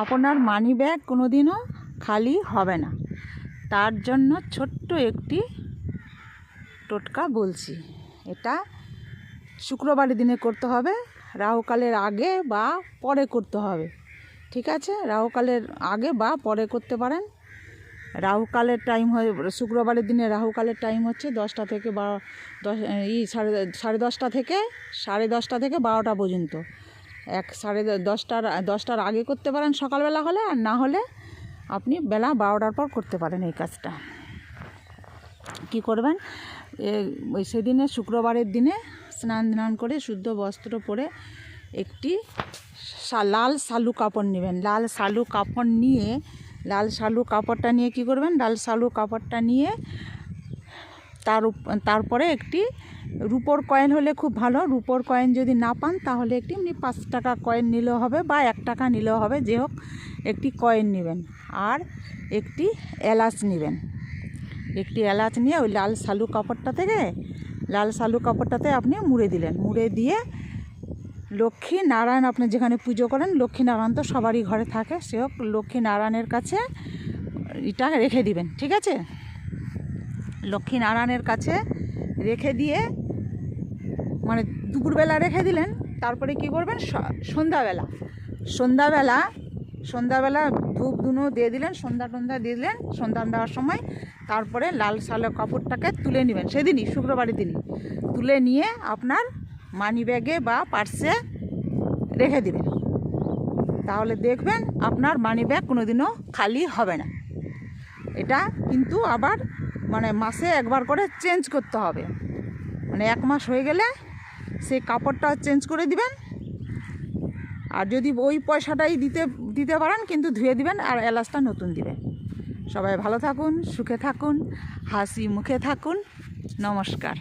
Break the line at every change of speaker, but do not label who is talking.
আপনার money bag কোনো দিনও খালি হবে না। তার জন্য ছোট্ট একটি টোটকা বলছি। এটা শুক্রবারের দিনে করতে হবে, রাহুকালের আগে বা পরে করতে হবে। ঠিক আছে? রাহুকালের আগে বা পরে করতে পারেন। রাহুকালের টাইম হয়, শুক্রবারের দিনে রাহুকালের টাইম হচ্ছে দশটা থেকে বারো দশ ই সাড়ে সাড়ে দশটা থেকে, সাড়ে দশটা থেকে বারোটা পর্যন্ত। এক সাড়ে দশটার দশটার আগে করতে পারেন, সকালবেলা হলে, আর না হলে আপনি বেলা বারোটার পর করতে পারেন এই কাজটা। কি করবেন? ওই সেদিনে, শুক্রবারের দিনে স্নান ধান করে শুদ্ধ বস্ত্র পরে একটি লাল শালু কাপড় নেবেন। লাল শালু কাপড় নিয়ে, লাল শালু কাপড়টা নিয়ে কি করবেন? লাল শালু কাপড়টা নিয়ে তার তারপরে একটি রুপোর কয়েন হলে খুব ভালো। রুপোর কয়েন যদি না পান, তাহলে একটি এমনি পাঁচ টাকা কয়েন নিলেও হবে বা এক টাকা নিলেও হবে। যে হোক, একটি কয়েন নেবেন আর একটি এলাচ নেবেন। একটি এলাচ নিয়ে ওই লাল শালু কাপড়টা থেকে, লাল শালু কাপড়টাতে আপনি মুড়ে দিলেন। মুড়ে দিয়ে লক্ষ্মী নারায়ণ, আপনি যেখানে পুজো করেন, লক্ষ্মী নারায়ণ তো সবারই ঘরে থাকে। সে হোক, লক্ষ্মী নারায়ণের কাছে এটা রেখে দিবেন, ঠিক আছে? লক্ষ্মী নারায়ণের কাছে রেখে দিয়ে মানে দুপুরবেলা রেখে দিলেন, তারপরে কি করবেন সন্ধ্যাবেলা। সন্ধ্যাবেলা সন্ধ্যাবেলা ধূপ ধুনো দিয়ে দিলেন, সন্ধ্যা টন্ধ্যা দিয়ে দিলেন, সন্ধ্যা দেওয়ার সময় তারপরে লাল সালো কাপড়টাকে তুলে নেবেন। সেদিনই, শুক্রবারের দিনই, তুলে নিয়ে আপনার মানি ব্যাগে বা পার্সে রেখে দেবেন। তাহলে দেখবেন আপনার মানি ব্যাগ কোনোদিনও খালি হবে না। এটা কিন্তু আবার মানে মাসে একবার করে চেঞ্জ করতে হবে। মানে এক মাস হয়ে গেলে সেই কাপড়টা চেঞ্জ করে দিবেন। আর যদি ওই পয়সাটাই দিতে দিতে পারেন কিন্তু ধুয়ে দিবেন আর এলাচটা নতুন দিবেন। সবাই ভালো থাকুন, সুখে থাকুন, হাসি মুখে থাকুন। নমস্কার।